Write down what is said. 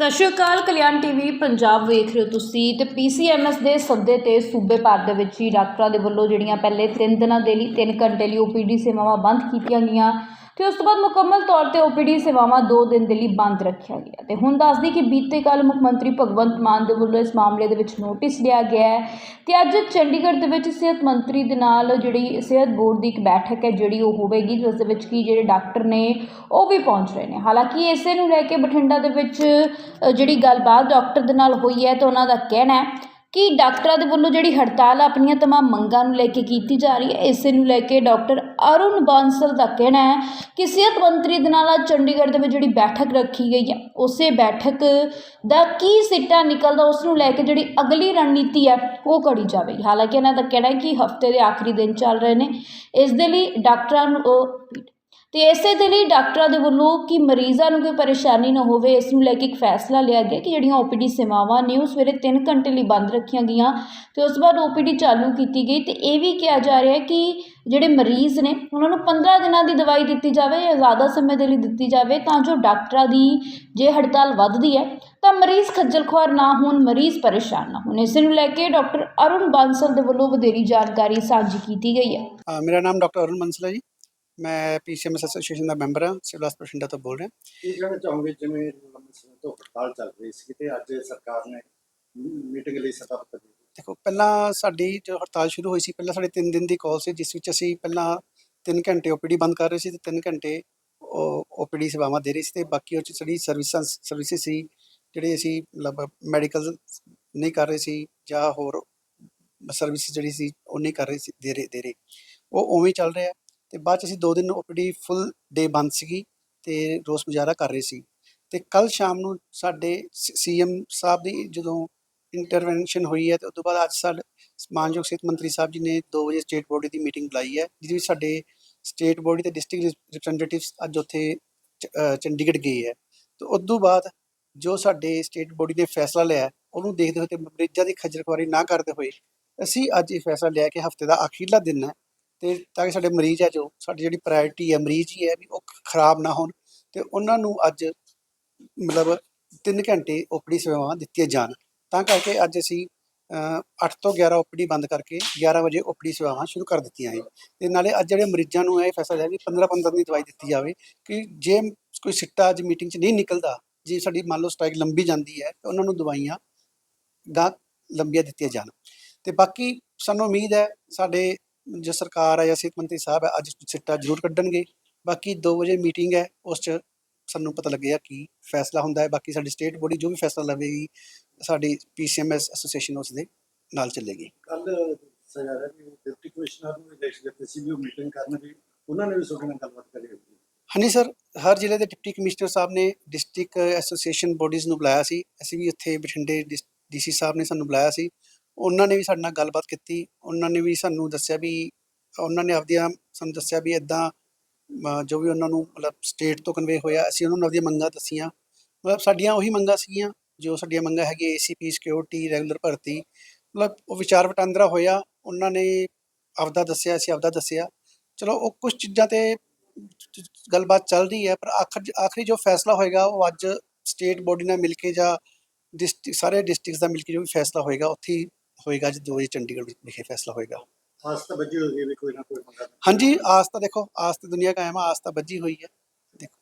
ਸਤਿ ਸ਼੍ਰੀ ਅਕਾਲ, ਕਲਿਆਣ ਟੀਵੀ ਪੰਜਾਬ ਵੇਖ ਰਹੇ ਹੋ ਤੁਸੀਂ ਤੇ ਪੀਸੀਐਮਐਸ ਦੇ ਸੱਦੇ ਤੇ ਸੂਬੇ ਭਰ ਦੇ ਵਿੱਚ ਹੀ ਡਾਕਟਰਾਂ ਦੇ ਵੱਲੋਂ ਜਿਹੜੀਆਂ ਪਹਿਲੇ 3 ਦਿਨਾਂ ਦੇ ਲਈ 3 ਘੰਟੇ ਲਈ ਓਪੀਡੀ ਸੇਵਾਵਾਂ ਬੰਦ ਕੀਤੀਆਂ ਗਈਆਂ। ਤੇ ਉਸ ਤੋਂ ਬਾਅਦ ਮੁਕੰਮਲ ਤੌਰ ਤੇ ਓਪੀਡੀ ਸੇਵਾਵਾਂ 2 ਦਿਨ ਦੇ ਲਈ ਬੰਦ ਰੱਖਿਆ ਗਿਆ ਤੇ ਹੁਣ ਦੱਸਦੀ ਕਿ ਬੀਤੇ ਕੱਲ ਮੁੱਖ ਮੰਤਰੀ ਭਗਵੰਤ ਮਾਨ ਦੇ ਵੱਲੋਂ ਇਸ ਮਾਮਲੇ ਦੇ ਵਿੱਚ ਨੋਟਿਸ ਲਿਆ ਗਿਆ ਹੈ ਤੇ ਅੱਜ ਚੰਡੀਗੜ੍ਹ ਦੇ ਵਿੱਚ ਸਿਹਤ ਮੰਤਰੀ ਦੇ ਨਾਲ ਜਿਹੜੀ ਸਿਹਤ ਬੋਰਡ ਦੀ ਇੱਕ ਬੈਠਕ ਹੈ, ਜਿਹੜੀ ਉਹ ਹੋਵੇਗੀ, ਜਿਸ ਦੇ ਵਿੱਚ ਕੀ ਜਿਹੜੇ ਡਾਕਟਰ ਨੇ ਉਹ ਵੀ ਪਹੁੰਚ ਰਹੇ ਨੇ। ਹਾਲਾਂਕਿ ਇਸੇ ਨੂੰ ਲੈ ਕੇ ਬਠਿੰਡਾ ਦੇ ਵਿੱਚ ਜਿਹੜੀ ਗੱਲਬਾਤ ਡਾਕਟਰ ਦੇ ਨਾਲ ਹੋਈ ਹੈ ਤਾਂ ਉਹਨਾਂ ਦਾ ਕਹਿਣਾ ਹੈ ਕਿ ਡਾਕਟਰਾਂ ਦੇ ਵੱਲੋਂ ਜਿਹੜੀ ਹੜਤਾਲ ਆਪਣੀਆਂ ਤਮਾਮ ਮੰਗਾਂ ਨੂੰ ਲੈ ਕੇ ਕੀਤੀ ਜਾ ਰਹੀ ਹੈ? ਇਸੇ ਨੂੰ ਲੈ ਕੇ ਡਾਕਟਰ ਅਰੁਣ ਬਾਂਸਲ ਦਾ ਕਹਿਣਾ ਹੈ ਕਿ ਸਿਹਤ ਮੰਤਰੀ ਦੇ ਨਾਲ ਅੱਜ ਚੰਡੀਗੜ੍ਹ ਦੇ ਵਿੱਚ ਜਿਹੜੀ ਬੈਠਕ ਰੱਖੀ ਗਈ ਹੈ। ਉਸੇ ਬੈਠਕ ਦਾ ਕੀ ਸਿੱਟਾ ਨਿਕਲਦਾ, ਉਸ ਨੂੰ ਲੈ ਕੇ ਜਿਹੜੀ ਅਗਲੀ ਰਣਨੀਤੀ ਹੈ, ਉਹ ਘੜੀ ਜਾਵੇਗੀ ਹਾਲਾਂਕਿ ਇਹਨਾਂ ਦਾ ਕਹਿਣਾ ਹੈ ਕਿ ਹਫ਼ਤੇ ਦੇ ਆਖਰੀ ਦਿਨ ਚੱਲ ਰਹੇ ਨੇ। ਇਸ ਦੇ ਲਈ ਡਾਕਟਰਾਂ ਨੂੰ ਉਹ ਤੇ ਇਸੇ ਦੇ ਲਈ ਡਾਕਟਰਾਂ ਦੇ ਵੱਲੋਂ ਕਿ ਮਰੀਜ਼ਾਂ ਨੂੰ ਕੋਈ ਪਰੇਸ਼ਾਨੀ ਨਾ ਹੋਵੇ, ਇਸ ਨੂੰ ਲੈ ਕੇ ਇੱਕ ਫੈਸਲਾ ਲਿਆ ਗਿਆ ਕਿ ਜਿਹੜੀਆਂ ਓਪੀਡੀ ਸੇਵਾਵਾਂ ਨੇ, ਉਹ ਸਵੇਰੇ 3 ਘੰਟੇ ਲਈ ਬੰਦ ਰੱਖੀਆਂ ਗਈਆਂ ਤੇ ਉਸ ਤੋਂ ਬਾਅਦ ਓਪੀਡੀ ਚਾਲੂ ਕੀਤੀ ਗਈ ਤੇ ਇਹ ਵੀ ਕਿਹਾ ਜਾ ਰਿਹਾ ਹੈ ਕਿ ਜਿਹੜੇ ਮਰੀਜ਼ ਨੇ, ਉਹਨਾਂ ਨੂੰ 15 ਦਿਨਾਂ ਦੀ ਦਵਾਈ ਦਿੱਤੀ ਜਾਵੇ ਜਾਂ ਜ਼ਿਆਦਾ ਸਮੇਂ ਦੇ ਲਈ ਦਿੱਤੀ ਜਾਵੇ ਤਾਂ ਜੋ ਡਾਕਟਰਾਂ ਦੀ ਜੇ ਹੜਤਾਲ ਵੱਧਦੀ ਹੈ, ਤਾਂ ਮਰੀਜ਼ ਖੱਜਲ ਖੁਆਰ ਨਾ ਹੋਣ, ਮਰੀਜ਼ ਪਰੇਸ਼ਾਨ ਨਾ ਹੋਣ। ਇਸ ਨੂੰ ਲੈ ਕੇ ਡਾਕਟਰ ਅਰੁਣ ਬਾਂਸਲ ਦੇ ਵੱਲੋਂ ਵਧੇਰੀ ਜਾਣਕਾਰੀ ਸਾਂਝੀ ਕੀਤੀ ਗਈ ਹੈ। ਮੇਰਾ ਨਾਮ ਡਾਕਟਰ ਅਰੁਣ ਬੰਸਲ ਹੈ ਜੀ। ਮੈਂ ਪੀਸੀਐਮਐਸ ਐਸੋਸੀਏਸ਼ਨ ਦਾ ਮੈਂਬਰ ਹਾਂ ਸਿਵਲ ਹਸਪਤਾਲ ਬਠਿੰਡਾ ਤੋਂ ਬੋਲ ਰਿਹਾ। ਕੀ ਕਹਿਣਾ ਚਾਹੋਗੇ? ਜਿਵੇਂ ਲੰਬੇ ਸਮੇਂ ਤੋਂ ਹੜਤਾਲ ਚੱਲ ਰਹੀ ਸੀ ਤੇ ਅੱਜ ਸਰਕਾਰ ਨੇ ਮੀਟਿੰਗ ਲਈ ਸੱਦਾ ਪੱਤਰ। ਦੇਖੋ ਪਹਿਲਾਂ ਸਾਡੀ ਜੋ ਹੜਤਾਲ ਸ਼ੁਰੂ ਹੋਈ ਸੀ ਪਹਿਲਾਂ ਸਾਡੇ 3 ਦਿਨ ਦੀ ਕਾਲ ਸੀ ਜਿਸ ਵਿੱਚ ਅਸੀਂ ਪਹਿਲਾਂ 3 ਘੰਟੇ ਓਪੀਡੀ ਬੰਦ ਕਰ ਰਹੇ ਸੀ ਤੇ 3 ਘੰਟੇ ਓਪੀਡੀ ਸੇਵਾਵਾਂ ਦੇ ਰਹੇ ਸੀ ਤੇ ਬਾਕੀ ਉਹ 'ਚ ਜਿਹੜੀ ਸਰਵਿਸਾਂ ਸਰਵਿਸਿਜ਼ ਸੀ ਜਿਹੜੇ ਅਸੀਂ ਮਤਲਬ ਮੈਡੀਕਲ ਨਹੀਂ ਕਰ ਰਹੇ ਸੀ ਜਾਂ ਹੋਰ ਸਰਵਿਸ ਜਿਹੜੀ ਸੀ ਉਹ ਨਹੀਂ ਕਰ ਰਹੇ ਸੀ ਦੇ ਰਹੇ ਦੇ ਰਹੇ। ਉਹ ਉਵੇਂ ਚੱਲ ਰਿਹਾ। ਤੇ ਬਾਅਦ ਚ ਅਸੀਂ 2 ਦਿਨ ਓਪੀਡੀ ਫੁੱਲ ਡੇ ਬੰਦ ਸੀਗੀ ਤੇ ਰੋਸ ਮੁਜ਼ਾਹਰਾ ਕਰ ਰਹੇ ਸੀ। ਤੇ ਕੱਲ ਸ਼ਾਮ ਨੂੰ ਸਾਡੇ ਸੀਐਮ ਸਾਹਿਬ ਦੀ ਜਦੋਂ ਇੰਟਰਵੈਂਸ਼ਨ ਹੋਈ ਹੈ ਤੇ ਉਸ ਤੋਂ ਬਾਅਦ ਅੱਜ ਸਾਡੇ ਮਾਨਯੋਗ ਸਿਹਤ ਮੰਤਰੀ ਸਾਹਿਬ ਜੀ ਨੇ 2 ਵਜੇ ਸਟੇਟ ਬੋਡੀ ਦੀ ਮੀਟਿੰਗ ਬੁਲਾਈ ਹੈ, ਜਿਹਦੇ ਵਿੱਚ ਸਾਡੇ ਸਟੇਟ ਬੋਡੀ ਤੇ ਡਿਸਟ੍ਰਿਕਟ ਰਿਪਰੈਜ਼ੈਂਟੇਟਿਵਸ ਅੱਜ ਉੱਥੇ ਚ- ਚੰਡੀਗੜ੍ਹ ਗਏ ਹੈ। ਤੇ ਉਸ ਤੋਂ ਬਾਅਦ ਜੋ ਸਾਡੇ ਸਟੇਟ ਬੋਡੀ ਨੇ ਫੈਸਲਾ ਲਿਆ, ਉਹਨੂੰ ਦੇਖਦੇ ਹੋਏ ਤੇ ਮਰੀਜ਼ਾਂ ਦੀ ਖੱਜਲ ਖੁਆਰੀ ਨਾ ਕਰਦੇ ਹੋਏ ਅਸੀਂ ਅੱਜ ਇਹ ਫੈਸਲਾ ਲਿਆ ਕਿ ਹਫ਼ਤੇ ਦਾ ਅਖੀਰਲਾ ਦਿਨ ਹੈ। ਤੇ ਤਾਂ ਕਿ ਸਾਡੇ ਮਰੀਜ਼ ਆ ਜੋ, ਸਾਡੀ ਜਿਹੜੀ ਪ੍ਰਾਇੋਰਟੀ ਹੈ ਮਰੀਜ਼ ਹੀ ਹੈ ਵੀ ਉਹ ਖਰਾਬ ਨਾ ਹੋਣ ਤੇ ਉਹਨਾਂ ਨੂੰ ਅੱਜ ਮਤਲਬ 3 ਘੰਟੇ ਓਪੀਡੀ ਸੇਵਾਵਾਂ ਦਿੱਤੀਆਂ ਜਾਣ। ਤਾਂ ਕਰਕੇ ਅੱਜ ਅਸੀਂ 8 ਤੋਂ 11 ਓਪੀਡੀ ਬੰਦ ਕਰਕੇ 11 ਵਜੇ ਓਪੀਡੀ ਸੇਵਾਵਾਂ ਸ਼ੁਰੂ ਕਰ ਦਿੱਤੀਆਂ ਹੈ ਤੇ ਨਾਲੇ ਅੱਜ ਜਿਹੜੇ ਮਰੀਜ਼ਾਂ ਨੂੰ ਇਹ ਫੈਸਲਾ ਲਿਆ ਵੀ 15 15 ਦੀ ਦਵਾਈ ਦਿੱਤੀ ਜਾਵੇ ਕਿ ਜੇ ਕੋਈ ਸਿੱਟਾ ਅੱਜ ਮੀਟਿੰਗ 'ਚ ਨਹੀਂ ਨਿਕਲਦਾ, ਜੇ ਸਾਡੀ ਮੰਨ ਲਓ ਸਟ੍ਰਾਈਕ ਲੰਬੀ ਜਾਂਦੀ ਹੈ ਤਾਂ ਉਹਨਾਂ ਨੂੰ ਦਵਾਈਆਂ ਗਾਂ ਲੰਬੀਆਂ ਦਿੱਤੀਆਂ ਜਾਣ। ਤੇ ਬਾਕੀ ਸਾਨੂੰ ਉਮੀਦ ਹੈ ਸਾਡੇ ਜੋ ਸਰਕਾਰ ਹੈ ਜਾਂ ਸਿਹਤ ਮੰਤਰੀ ਸਾਹਿਬ ਹੈ ਅੱਜ ਸਿੱਟਾ ਜ਼ਰੂਰ ਕੱਢਣਗੇ। ਬਾਕੀ 2 ਵਜੇ ਮੀਟਿੰਗ ਹੈ ਉਸ 'ਚ ਸਾਨੂੰ ਪਤਾ ਲੱਗੇਗਾ ਕੀ ਫੈਸਲਾ ਹੁੰਦਾ ਹੈ। ਬਾਕੀ ਸਾਡੀ ਸਟੇਟ ਬੋਡੀ ਜੋ ਵੀ ਫੈਸਲਾ ਲਵੇਗੀ ਸਾਡੀ ਪੀਸੀਐਮਐਸ ਐਸੋਸੀਏਸ਼ਨ ਉਸ ਦੇ ਨਾਲ ਚੱਲੇਗੀ। ਕੱਲ ਸਜਾਰਾ ਵੀ ਡਿਪਟੀ ਕਮਿਸ਼ਨਰ ਨੂੰ ਇਲੈਕਸ਼ਨ ਦਿੱਤੇ ਸੀ ਵੀ ਉਹ ਮੀਟਿੰਗ ਕਰਨਗੇ। ਉਹਨਾਂ ਨੇ ਵੀ ਤੁਹਾਡੇ ਨਾਲ ਗੱਲਬਾਤ ਕਰੀ ਹੋਈ ਹਾਂਜੀ ਸਰ ਹਰ ਜ਼ਿਲ੍ਹੇ ਦੇ ਡਿਪਟੀ ਕਮਿਸ਼ਨਰ ਸਾਹਿਬ ਨੇ ਡਿਸਟ੍ਰਿਕਟ ਐਸੋਸੀਏਸ਼ਨ ਬੋਡੀਜ਼ ਨੂੰ ਬੁਲਾਇਆ ਸੀ। ਅਸੀਂ ਵੀ ਉੱਥੇ ਬਠਿੰਡੇ ਡੀਸੀ ਸਾਹਿਬ ਨੇ ਸਾਨੂੰ ਬੁਲਾਇਆ ਸੀ। ਉਹਨਾਂ ਨੇ ਵੀ ਸਾਡੇ ਨਾਲ ਗੱਲਬਾਤ ਕੀਤੀ, ਉਹਨਾਂ ਨੇ ਵੀ ਸਾਨੂੰ ਦੱਸਿਆ ਵੀ, ਉਹਨਾਂ ਨੇ ਆਪਦੀਆਂ ਸਾਨੂੰ ਦੱਸਿਆ ਵੀ ਇਦਾਂ ਜੋ ਵੀ ਉਹਨਾਂ ਨੂੰ ਮਤਲਬ ਸਟੇਟ ਤੋਂ ਕਨਵੇ ਹੋਇਆ, ਅਸੀਂ ਉਹਨਾਂ ਨੂੰ ਆਪਦੀਆਂ ਮੰਗਾਂ ਦੱਸੀਆਂ। ਮਤਲਬ ਸਾਡੀਆਂ ਉਹੀ ਮੰਗਾਂ ਸੀਗੀਆਂ, ਜੋ ਸਾਡੀਆਂ ਮੰਗਾਂ ਹੈਗੀਆਂ ਏਸੀਪੀ ਸਿਕਿਉਰਿਟੀ ਰੈਗੂਲਰ ਭਰਤੀ। ਮਤਲਬ ਉਹ ਵਿਚਾਰ ਵਟਾਂਦਰਾ ਹੋਇਆ, ਉਹਨਾਂ ਨੇ ਆਪਦਾ ਦੱਸਿਆ, ਅਸੀਂ ਆਪਦਾ ਦੱਸਿਆ। ਚਲੋ, ਉਹ ਕੁਝ ਚੀਜ਼ਾਂ ਤੇ ਗੱਲਬਾਤ ਚੱਲ ਰਹੀ ਹੈ, ਪਰ ਆਖਰ, ਆਖਰੀ ਜੋ ਫੈਸਲਾ ਹੋਏਗਾ, ਉਹ ਅੱਜ ਸਟੇਟ ਬੋਡੀ ਨਾਲ ਮਿਲ ਕੇ ਜਾਂ ਡਿਸਟ੍ਰਿਕਟ ਸਾਰੇ ਡਿਸਟ੍ਰਿਕਟਸ ਦਾ ਮਿਲ ਕੇ ਜੋ ਵੀ ਫੈਸਲਾ ਹੋਏਗਾ, ਉੱਥੇ ਹੀ ਹੋਏਗਾ ਜਦੋਂ ਇਹ ਚੰਡੀਗੜ੍ਹ ਵਿੱਚ ਵਿਖੇ ਫੈਸਲਾ ਹੋਏਗਾ। ਆਸ ਤਾਂ ਬੱਜੀ ਹੋਈ ਵੀ ਕੋਈ ਨਾ ਕੋਈ ਮੰਗਾ ਹਾਂਜੀ ਆਸ ਤਾਂ ਦੇਖੋ ਆਸ ਤੇ ਦੁਨੀਆ ਕਾਇਮ ਆਸ ਤਾਂ ਬੱਜੀ ਹੋਈ ਹੈ। ਦੇਖੋ।